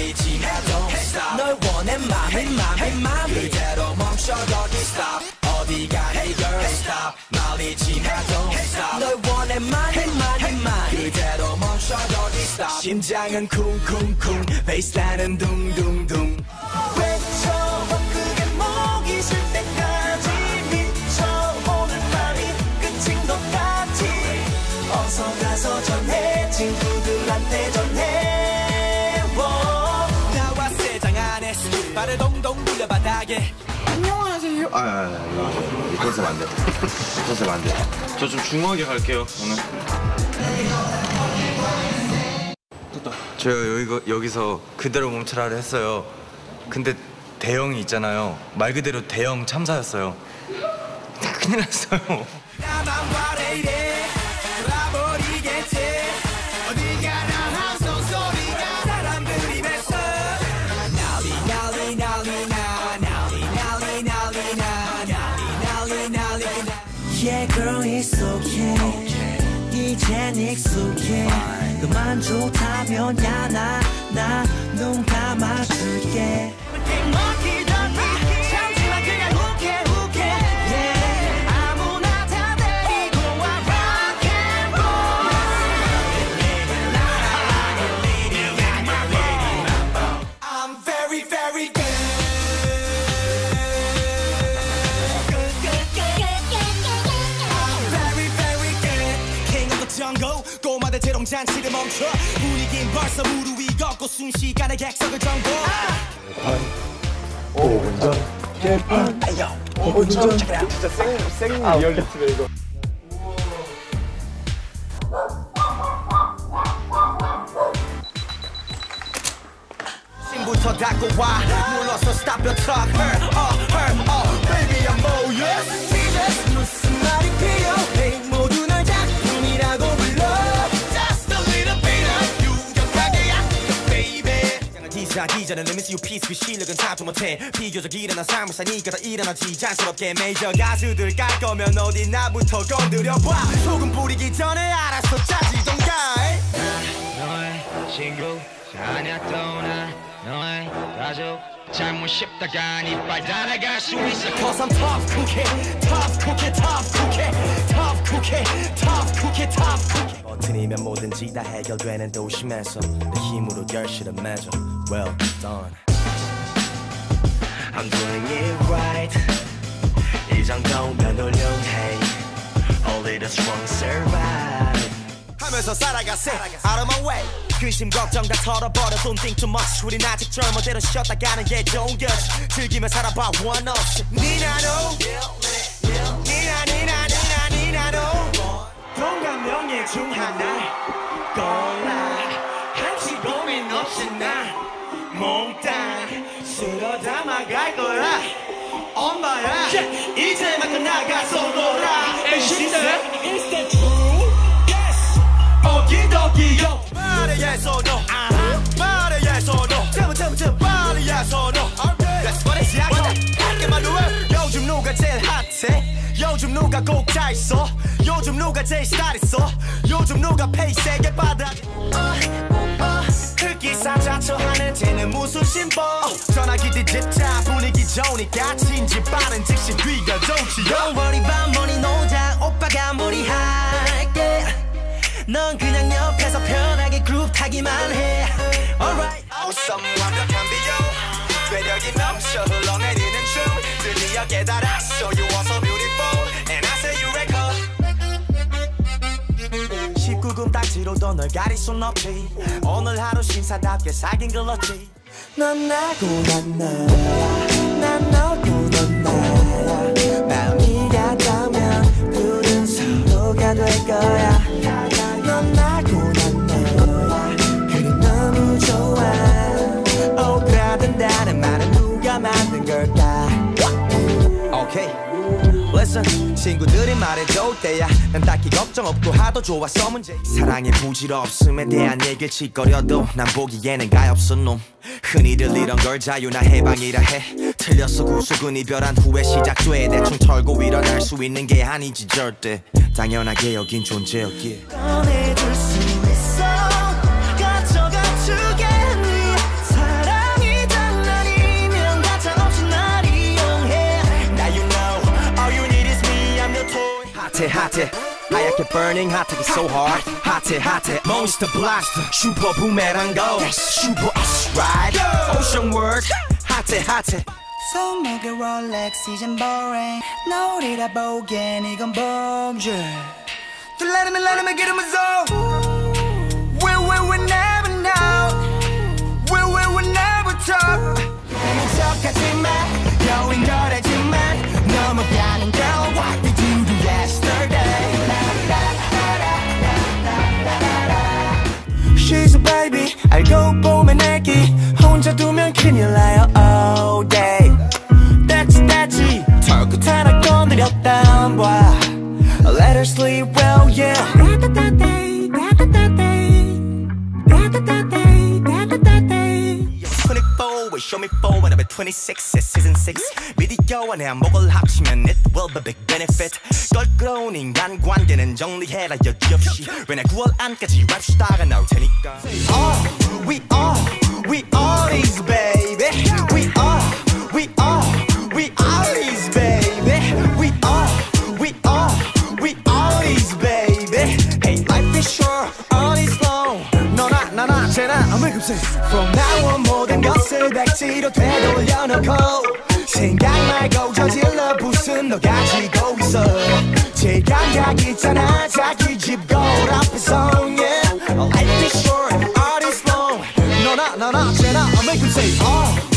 마 don't stop. 널 원해 맘이 맘이 맘이 그대로 멈춰 거기 stop. 어디 가니 girl stop. 마 don't stop. 널 원해 많이 많이 많이 그대로 멈춰 거기 stop. 심장은 쿵쿵쿵 베이스라인은 둥둥둥. 외쳐 그게 목이 쉴 때까지 미쳐. 오늘 밤이 끝인 것 같지. 어서 가서 전해 친구 바닥에 안녕하세요. 아, 아, 아 이거 이 컨셉 안 돼. 이 컨셉 안 돼. 저 좀 중후하게 갈게요 오늘. 제가 여기 여기서 그대로 멈춰라를 했어요. 근데 대형이 있잖아요. 말 그대로 대형 참사였어요. 큰일 났어요. Yeah girl it's okay. 이젠 익숙해. 너만 좋다면 야 나 나 눈 감아줄게 재롱잔치를 멈춰. 분위긴 벌써 무르 위 걷고 순식간에 객석을 정보. 신부터 닫고 와. 눌러서 stop your truck. Her oh her oh baby I'm all yours 기사기 전에 let me see you piece 그 실력은 참지 못해. 비교적 일어난 삶을 사니까 더 일어나지. 자연스럽게 메이저 가수들 깔 거면 어디 나부터 건드려봐. 소금 뿌리기 전에 알아서 짜지던가 너의 친구 아니었던 나? 너의 가족 잘못 싶다가 이빨 달아갈 수 있어. Cause I'm tough cookie, tough cookie, tough cookie, tough cookie, tough cookie, tough cookie. 버튼이면 뭐든지 다 해결되는 도심에서 내 힘으로 결실을 맺어. Well done. I'm doing it right. 이 정도면 훌륭해. Only the strong survive. 하면서 살아가세 out of my way 근심 걱정 다 털어버려 don't think too much 우린 아직 젊어대로 쉬었다 가는 게 좋은 거지 즐기며 살아봐 one 없이 니나노 니 동감명예 중 하나? 골라 한치 고민 없이 나 몽땅 쓸어 담아갈 거야 엄마야 이제만큼 나가서 놀아. And she said Is that true? Yes. 어기더기요 말해 yes or no 말해 yes or no me tell me 말해 yes or no That's what it's yeah 할게 말로 해. 요즘 누가 제일 핫해? 요즘 누가 꼭자 있어? 요즘 누가 제일 스타일 있어 요즘 누가 페이 세게 받아? 흑기사 자처 하는 쟤는 무슨 심보? 전화기 뒤집자 분위기 좋으니까 진지 빠른 즉시 귀가 좋지 Don't worry about money 노장 오빠가 무리할게. 넌 그냥 옆에서 편하게 그룹 타기만 해. Alright. Awesome 완벽한 비교 괴력이 넘쳐 흘러내리는 춤. 드디어 깨달았어. You so 19금 딱지로도 널 가릴 순 없지. 오늘 하루 신사답게 사귄 걸렀지. 넌 나고 난 나야 난 너고 넌 나야 마음이 같다면 둘은 서로가 될 거야. 넌 나고 난 너야 그게 너무 좋아. 오그라든다는 말은 누가 만든 걸까? 오케이 Listen 친구들이 말해줄 때야? 난 딱히 걱정 없고 하도 좋아서 문제. 사랑의 부질없음에 대한 얘기를 짓거려도 난 보기에는 가엾은 놈. 흔히들 이런 걸 자유나 해방이라 해. 틀렸어 구속은 이별한 후에 시작조에 대충 털고 일어날 수 있는 게 아니지 절대. 당연하게 여긴 존재였기에 핫해 하얗게 burning 핫하게 so hard 핫해 핫해 monster blaster 슈퍼 부메랑 go 슈퍼 아스 ride ocean world 핫해 핫해 손목에 롤렉스 이젠 boring 노리다 보기엔 이건 범죄 또 let me let me get in my zone We we we never 알고 보면 애기 혼자 두면 큰일 나요 all day that's that's 털끝 하나 건드렸다 봐 Let her sleep well yeah 24 with show me 4 when I'm at 26 it's season 6 미디어와 내 안목을 합치면 it will be big benefit 껄끄러운 인간 관계는 정리해라 여지없이 왜내 9월 안까지 랩스타가 나올 테니까 all we are we are these baby we are we are we are these baby we are we are we are these baby hey life is short all is long 너나 나나 쟤나 아무 급세 from now on 모든 것을 백지로 되돌려놓고 생각 말고 저질러 부순 너 가지고 있어 제 감각 있잖아 자기 집 거울 앞에서 yeah life is short all is long 너나 나나 쟤나 I make them say all